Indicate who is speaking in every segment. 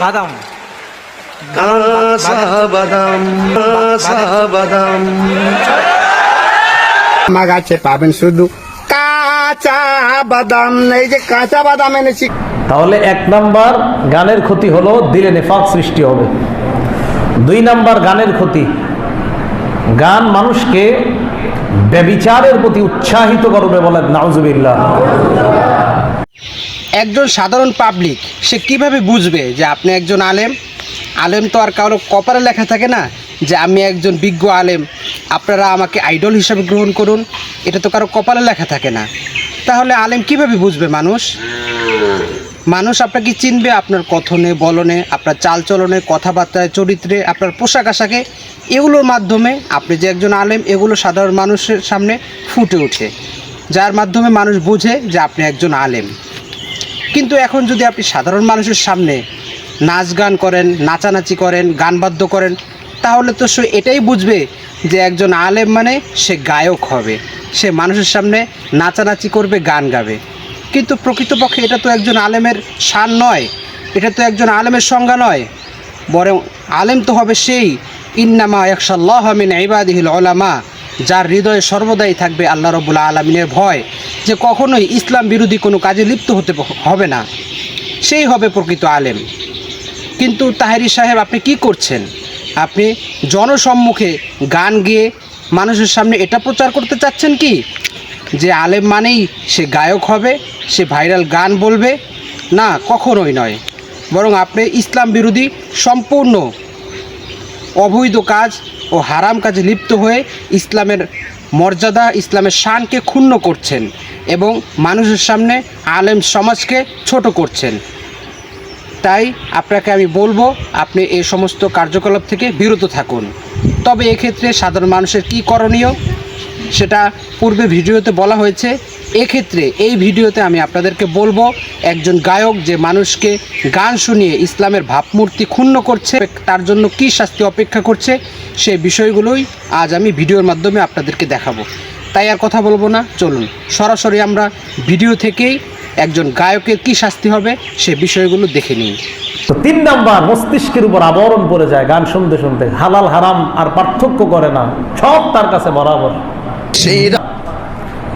Speaker 1: বাদাম।
Speaker 2: কাঁচা বাদাম। বাদাম।
Speaker 3: আমার গাছে পাবেন শুধু কাঁচা বাদাম এই যে কাঁচা বাদাম এনেছি।
Speaker 4: তাহলে এক নাম্বার গানের ক্ষতি হলো দিলে নেফাক সৃষ্টি হবে। দুই নাম্বার গানের ক্ষতি গান মানুষকে ব্যবিচারের প্রতি উৎসাহিত করবে বলে নাউজুবিল্লাহ।
Speaker 5: একজন সাধারণ পাবলিক সে কীভাবে বুঝবে যে আপনি একজন আলেম? আলেম তো আর কারও কপালে লেখা থাকে না যে আমি একজন বিজ্ঞ আলেম। আপনারা আমাকে আইডল হিসাবে গ্রহণ করুন, এটা তো কারও কপালে লেখা থাকে না। তাহলে আলেম কীভাবে বুঝবে মানুষ? মানুষ আপনাকে চিনবে আপনার কথনে, বলনে, আপনার চালচলনে, কথাবার্তায়, চরিত্রে, আপনার পোশাক আশাকে। এগুলোর মাধ্যমে আপনি যে একজন আলেম, এগুলো সাধারণ মানুষের সামনে ফুটে ওঠে। যার মাধ্যমে মানুষ বুঝে যে আপনি একজন আলেম। কিন্তু এখন যদি আপনি সাধারণ মানুষের সামনে নাচ গান করেন, নাচানাচি করেন, গান বাদ্য করেন, তাহলে তো সে এটাই বুঝবে যে একজন আলেম মানে সে গায়ক হবে। সে মানুষের সামনে নাচানাচি করবে, গান গাবে। কিন্তু প্রকৃতপক্ষে এটা তো একজন আলেমের শান নয়। এটা তো একজন আলেমের সংজ্ঞা নয়। বরং আলেম তো হবে সেই, ইন্নামা একশাল্লাহ মিন ইবাদিহিল ওলামা যার হৃদয়ে সর্বদাই থাকবে আল্লাহ রবুল্লা আলমিনের ভয় যে কখনোই ইসলাম বিরোধী কোনো কাজে লিপ্ত হতে হবে না। সেই হবে প্রকৃত আলেম। কিন্তু তাহেরি সাহেব, আপনি কি করছেন? আপনি জনসম্মুখে গান গেয়ে মানুষের সামনে এটা প্রচার করতে চাচ্ছেন কি? যে আলেম মানেই সে গায়ক হবে, সে ভাইরাল গান বলবে? না, কখনোই নয়। বরং আপনি ইসলাম বিরোধী সম্পূর্ণ অবৈধ কাজ ও হারাম কাজে লিপ্ত হয়ে ইসলামের মর্যাদা, ইসলামের শানকে ক্ষুণ্ণ করছেন এবং মানুষের সামনে আলেম সমাজকে ছোট করছেন। তাই আপনাকে আমি বলব, আপনি এই সমস্ত কার্যকলাপ থেকে বিরত থাকুন। তবে এক্ষেত্রে সাধারণ মানুষের কি করণীয়? সেটা পূর্বে ভিডিওতে বলা হয়েছে। এক্ষেত্রে এই ভিডিওতে আমি আপনাদেরকে বলব একজন গায়ক যে মানুষকে গান শুনিয়ে ইসলামের ভাবমূর্তি ক্ষুণ্ণ করছে তার জন্য কি শাস্তি অপেক্ষা করছে সে বিষয়গুলোই আজ আমি ভিডিওর মাধ্যমে আপনাদেরকে দেখাবো। তাই আর কথা বলব না চলুন। সরাসরি আমরা ভিডিও থেকেই একজন গায়কের কি শাস্তি হবে সে বিষয়গুলো দেখে নিই।
Speaker 4: তো তিন নাম্বার মস্তিষ্কের উপর আবরণ পড়ে যায় গান শুনতে শুনতে। হালাল হারাম আর পার্থক্য করে না সব তার কাছে বরাবর।
Speaker 2: সেই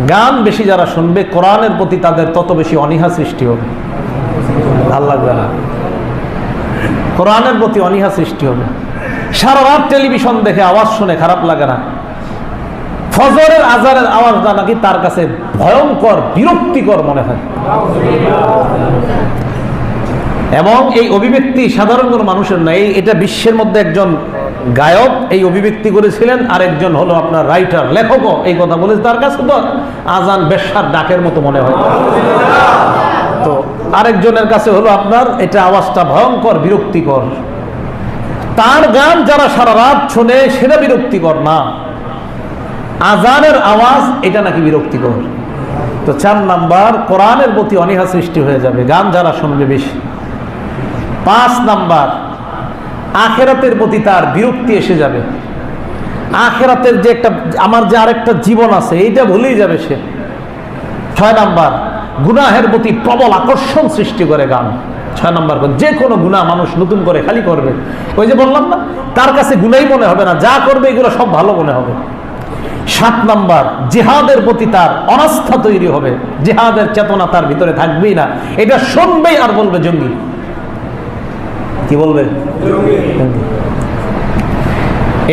Speaker 4: গান বেশি যারা শুনবে, কোরআনের প্রতি তাদের তত বেশি অনীহা সৃষ্টি হবে। ভালো লাগবে না। কোরআনের প্রতি অনীহা সৃষ্টি হবে। সারা রাত টেলিভিশন দেখে আওয়াজ শুনে খারাপ লাগে না। ফজরের আজারের আওয়াজটা নাকি তার কাছে ভয়ঙ্কর, বিরক্তিকর মনে হয়। এবং এই অভিব্যক্তি সাধারণ কোনো মানুষের না এই এটা বিশ্বের মধ্যে একজন গায়ক এই অভিব্যক্তি করেছিলেন, আরেকজন হলো আপনার রাইটার লেখকও। এই কথা বলে তার কাছে তো আজান বেশ্যার ডাকের মতো মনে হয়। তো আরেকজনের কাছে হলো আপনার, এটা আওয়াজটা ভয়ঙ্কর, বিরক্তিকর। তার গান যারা সারা রাত শোনে, সেটা বিরক্তিকর না। আজানের আওয়াজ, এটা নাকি বিরক্তিকর? তো চার নাম্বার, কোরআনের প্রতি অনীহা সৃষ্টি হয়ে যাবে, গান যারা শুনবে বেশি। পাঁচ নাম্বার আখেরাতের প্রতি তার বিরক্তি এসে যাবে। আখেরাতের যে একটা, আমার যে আরেকটা জীবন আছে, এইটা ভুলেই যাবে সে। ছয় নাম্বার, গুনাহের প্রতি প্রবল আকর্ষণ সৃষ্টি করে গান। ছয় নাম্বার। যে কোনো গুণা মানুষ নতুন করে খালি করবে। ওই যে বললাম না, তার কাছে গুনাই মনে হবে না, যা করবে এগুলো সব ভালো মনে হবে। সাত নাম্বার, জেহাদের প্রতি তার অনাস্থা তৈরি হবে। জেহাদের চেতনা তার ভিতরে থাকবেই না। এটা শুনবেই আর বলবে জঙ্গি। কি বলবে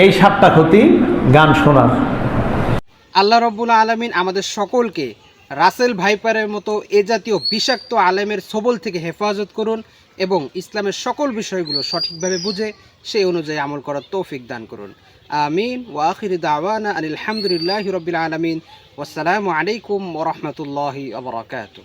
Speaker 4: এই সাতটা ক্ষতি গান শোনার।
Speaker 5: আল্লাহ রব্বুল আলমিন আমাদের সকলকে রাসেল ভাইপারের মতো এ জাতীয় বিষাক্ত আলেমের সবল থেকে হেফাজত করুন এবং ইসলামের সকল বিষয়গুলো সঠিকভাবে বুঝে সেই অনুযায়ী আমল করার তৌফিক দান করুন। আমিন। ওয়াখির দাওয়ানা আলহামদুলিল্লাহ রবিল আলমিন। ওসালামু আলাইকুম ওরহমতুল্লাহি আবরাকাতু